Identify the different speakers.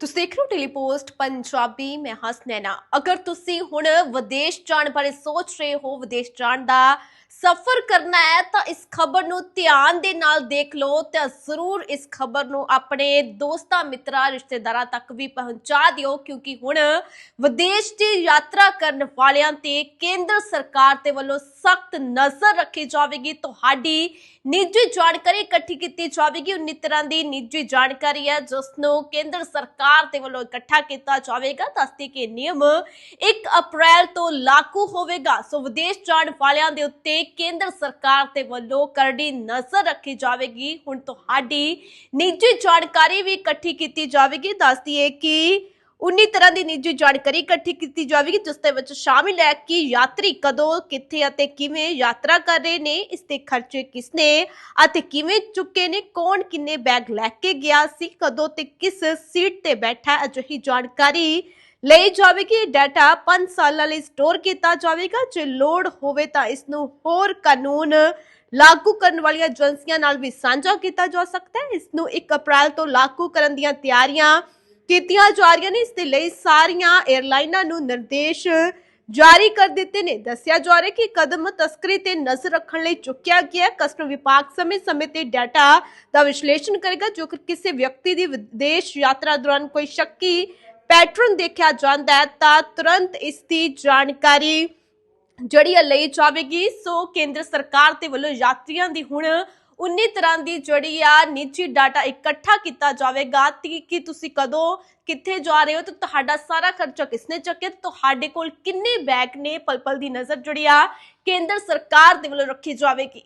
Speaker 1: ਤੁਸੀਂ ਦੇਖ ਰਹੇ ਹੋ ਟੈਲੀਪੋਸਟ ਪੰਜਾਬੀ, ਮੈਂ ਹਸਨੈਨਾ ਅਗਰ ਤੁਸੀਂ ਹੁਣ ਵਿਦੇਸ਼ ਜਾਣ ਬਾਰੇ ਸੋਚ ਰਹੇ ਹੋ, ਵਿਦੇਸ਼ ਜਾਣ ਦਾ ਸਫ਼ਰ ਕਰਨਾ ਹੈ, ਤਾਂ ਇਸ ਖਬਰ ਨੂੰ ਧਿਆਨ ਦੇ ਨਾਲ ਦੇਖ ਲਓ ਤੇ ਜ਼ਰੂਰ ਇਸ ਖਬਰ ਨੂੰ ਆਪਣੇ ਦੋਸਤਾਂ, ਮਿੱਤਰਾਂ, ਰਿਸ਼ਤੇਦਾਰਾਂ ਤੱਕ ਵੀ ਪਹੁੰਚਾ ਦਿਓ, ਕਿਉਂਕਿ ਹੁਣ ਵਿਦੇਸ਼ ਦੀ ਯਾਤਰਾ ਕਰਨ ਵਾਲਿਆਂ ਤੇ ਕੇਂਦਰ ਸਰਕਾਰ ਦੇ ਵੱਲੋਂ ਸਖਤ ਨਜ਼ਰ ਰੱਖੀ ਜਾਵੇਗੀ। ਤੁਹਾਡੀ ਨਿੱਜੀ ਜਾਣਕਾਰੀ ਇਕੱਠੀ ਕੀਤੀ ਜਾਵੇਗੀ। 19 ਤਰ੍ਹਾਂ ਦੀ ਨਿੱਜੀ ਜਾਣਕਾਰੀ ਹੈ ਜਿਸ ਨੂੰ ਕੇਂਦਰ ਸਰਕਾਰ ਦੇ ਵੱਲੋਂ ਇਕੱਠਾ ਕੀਤਾ ਜਾਵੇਗਾ। ਦੱਸਦੇ ਕਿ ਨਿਯਮ 1 ਅਪ੍ਰੈਲ ਤੋਂ ਲਾਗੂ ਹੋਵੇਗਾ। ਸੋ ਵਿਦੇਸ਼ ਜਾਣ ਵਾਲਿਆਂ ਦੇ ਉੱਤੇ ਕੇਂਦਰ ਸਰਕਾਰ ਦੇ ਵੱਲੋਂ ਕਰੜੀ ਨਜ਼ਰ ਰੱਖੀ ਜਾਵੇਗੀ। ਹੁਣ ਤੁਹਾਡੀ ਨਿੱਜੀ ਜਾਣਕਾਰੀ ਵੀ ਇਕੱਠੀ ਕੀਤੀ ਜਾਵੇਗੀ। ਦੱਸਦੀ ਹੈ ਕਿ 19 ਤਰ੍ਹਾਂ ਦੀ ਨਿੱਜੀ ਜਾਣਕਾਰੀ ਇਕੱਠੀ ਕੀਤੀ ਜਾਵੇਗੀ, ਜਿਸ ਦੇ ਵਿੱਚ ਸ਼ਾਮਿਲ ਹੈ ਕਿ ਯਾਤਰੀ ਕਦੋਂ, ਕਿੱਥੇ ਅਤੇ ਕਿਵੇਂ ਯਾਤਰਾ ਕਰ ਰਹੇ ਨੇ, ਇਸ ਦੇ ਖਰਚੇ ਕਿਸ ਨੇ ਅਤੇ ਕਿਵੇਂ ਚੁੱਕੇ ਨੇ, ਕੌਣ ਕਿੰਨੇ ਬੈਗ ਲੈ ਕੇ ਗਿਆ ਸੀ, ਕਦੋਂ ਤੇ ਕਿਸ ਸੀਟ ਤੇ ਬੈਠਾ ਅਜਿਹੀ ਜਾਣਕਾਰੀ ਲਈ ਜਾਵੇਗੀ। ਇਹ ਡਾਟਾ 5 ਸਾਲਾਂ ਲਈ ਸਟੋਰ ਕੀਤਾ ਜਾਵੇਗਾ। ਜੇ ਲੋੜ ਹੋਵੇ ਤਾਂ ਇਸ ਨੂੰ ਹੋਰ ਕਾਨੂੰਨ ਲਾਗੂ ਕਰਨ ਵਾਲੀਆਂ ਏਜੰਸੀਆਂ ਨਾਲ ਵੀ ਸਾਂਝਾ ਕੀਤਾ ਜਾ ਸਕਦਾ ਹੈ। ਇਸ ਨੂੰ 1 ਅਪ੍ਰੈਲ ਤੋਂ ਲਾਗੂ ਕਰਨ ਦੀਆਂ ਤਿਆਰੀਆਂ ਕੀਤੀਆਂ ਜਾ ਰਹੀਆਂ ਨੇ, ਇਸ ਦੇ ਲਈ ਸਾਰੀਆਂ 에ਅਰਲਾਈਨਾਂ ਨੂੰ ਨਿਰਦੇਸ਼ ਜਾਰੀ ਕਰ ਦਿੱਤੇ ਨੇ। ਦੱਸਿਆ ਜਾ ਰਿਹਾ ਕਿ ਕਦਮ ਤਸਕਰੀ ਤੇ ਨਜ਼ਰ ਰੱਖਣ ਲਈ ਚੁੱਕਿਆ ਗਿਆ ਕਸਟਮ ਵਿਭਾਗ ਸਮੇਂ-ਸਮੇਂ ਤੇ ਡਾਟਾ ਦਾ ਵਿਸ਼ਲੇਸ਼ਣ ਕਰੇਗਾ, ਜੋ ਕਿ ਕਿਸੇ ਵਿਅਕਤੀ ਦੀ ਵਿਦੇਸ਼ ਯਾਤਰਾ ਦੌਰਾਨ ਕੋਈ ਸ਼ੱਕੀ ਪੈਟਰਨ ਦੇਖਿਆ ਜਾਂਦਾ ਹੈ, ਤਾਂ ਤੁਰੰਤ ਇਸ ਦੀ ਜਾਣਕਾਰੀ ਜਿਹੜੀ ਹੈ ਲਈ ਜਾਵੇਗੀ। ਸੋ ਕੇਂਦਰ ਸਰਕਾਰ ਦੇ ਵੱਲੋਂ ਯਾਤਰੀਆਂ ਦੀ ਹੁਣ 19 ਤਰ੍ਹਾਂ ਦੀ ਜਿਹੜੀ ਆ ਨਿੱਜੀ ਡਾਟਾ ਇਕੱਠਾ ਕੀਤਾ ਜਾਵੇਗਾ। ਕਿ ਕਿ ਤੁਸੀਂ ਕਦੋਂ, ਕਿੱਥੇ ਜਾ ਰਹੇ ਹੋ ਤੇ ਤੁਹਾਡਾ ਸਾਰਾ ਖਰਚਾ ਕਿਸਨੇ ਚੱਕਿਆ ਤੇ ਤੁਹਾਡੇ ਕੋਲ ਕਿੰਨੇ ਬੈਗ ਨੇ? ਪਲ ਪਲ ਦੀ ਨਜ਼ਰ ਜਿਹੜੀ ਆ ਕੇਂਦਰ ਸਰਕਾਰ ਦੇ ਵੱਲੋਂ ਰੱਖੀ ਜਾਵੇਗੀ।